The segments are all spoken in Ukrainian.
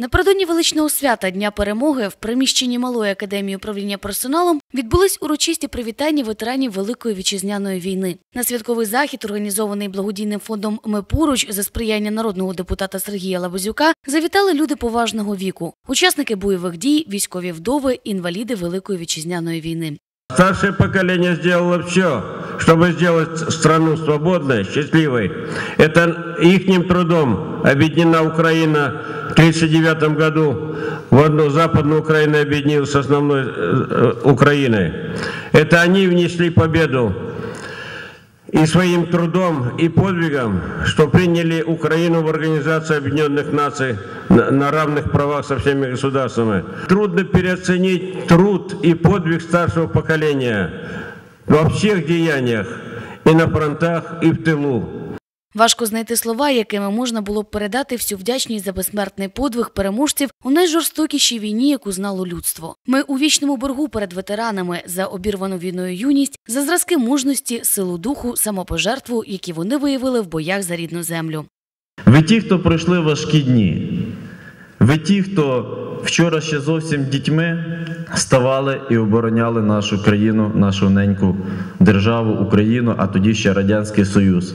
Напередодні величного свята Дня перемоги в приміщенні Малої академії управління персоналом відбулись урочисті привітання ветеранів Великої вітчизняної війни. На святковий захід, організований благодійним фондом Ми поруч за сприяння народного депутата Сергія Лабазюка, завітали люди поважного віку, учасники бойових дій, військові вдови, інваліди Великої вітчизняної війни. Старшее поколение сделало все, чтобы сделать страну свободной, счастливой. Это их трудом объединена Украина в 1939 году. В одну Западную Украину объединилась с основной э, Украиной. Это они внесли победу и своим трудом и подвигом, что приняли Украину в Организацию Объединенных Наций на, на равных правах со всеми государствами. Трудно переоценить труд и подвиг старшего поколения во всех деяниях, и на фронтах, и в тылу. Важко знайти слова, якими можна було б передати всю вдячність за безсмертний подвиг переможців у найжорстокішій війні, яку знало людство. Ми у вічному боргу перед ветеранами за обірвану війною юність, за зразки мужності, силу духу, самопожертву, які вони виявили в боях за рідну землю. Ви ті, хто пройшли важкі дні. Ви ті, хто вчора ще зовсім дітьми ставали і обороняли нашу країну, нашу неньку державу, Україну, а тоді ще Радянський Союз.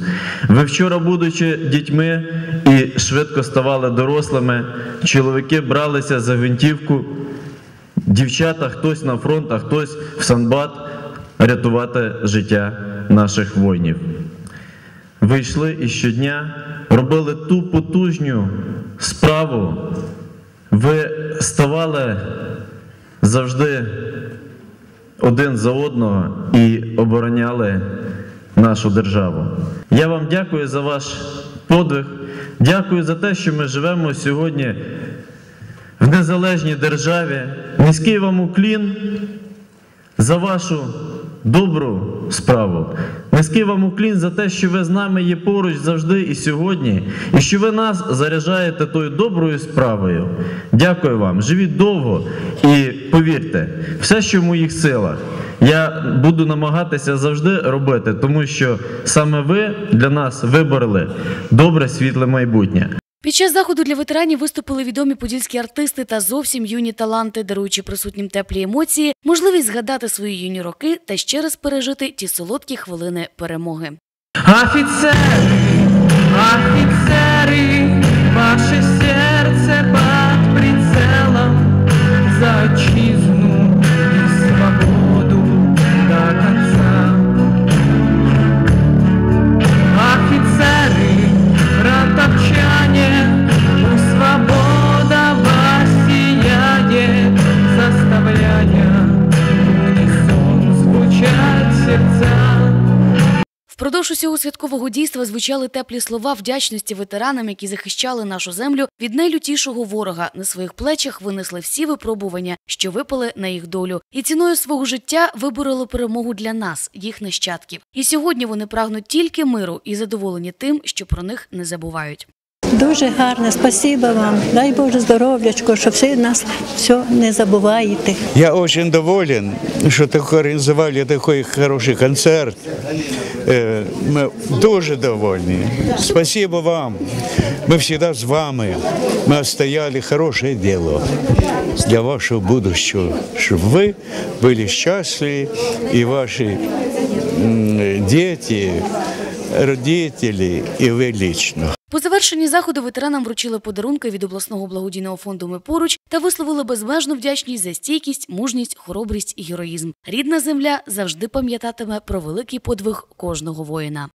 Ви вчора, будучи дітьми і швидко ставали дорослими, чоловіки бралися за гвинтівку, дівчата хтось на фронт, а хтось в Санбат рятувати життя наших воїнів. Ви йшли і щодня робили ту потужню справу. Ви ставали завжди один за одного і обороняли нашу державу. Я вам дякую за ваш подвиг. Дякую за те, що ми живемо сьогодні в незалежній державі. Низький вам уклін за вашу добру справу. Низький вам уклін за те, що ви з нами є поруч завжди і сьогодні, і що ви нас заряджаєте тою доброю справою. Дякую вам. Живіть довго і повірте, все, що в моїх силах, я буду намагатися завжди робити, тому що саме ви для нас вибороли добре світле майбутнє. Під час заходу для ветеранів виступили відомі подільські артисти та зовсім юні таланти, даруючи присутнім теплі емоції, можливість згадати свої юні роки та ще раз пережити ті солодкі хвилини перемоги. Офицеры, офицеры, ваше Впродовж усього святкового дійства звучали теплі слова вдячності ветеранам, які захищали нашу землю від найлютішого ворога. На своїх плечах винесли всі випробування, що випали на їх долю, і ціною свого життя вибороли перемогу для нас, їх нащадків. І сьогодні вони прагнуть тільки миру і задоволені тим, що про них не забувають. Дуже гарне, спасибо вам. Дай Боже здоров'ячко, що всі нас все не забуваєте. Я очень доволен, что так организовали такой хороший концерт. Э, Мы дуже довольны. Спасибо вам. Мы всегда с вами. Мы отстояли хорошее дело для вашего будущего, чтобы вы были счастливы и ваши м, дети, родители и вы лично. По завершенні заходу ветеранам вручили подарунки від обласного благодійного фонду Ми поруч та висловили безмежну вдячність за стійкість, мужність, хоробрість і героїзм. Рідна земля завжди пам'ятатиме про великий подвиг кожного воїна.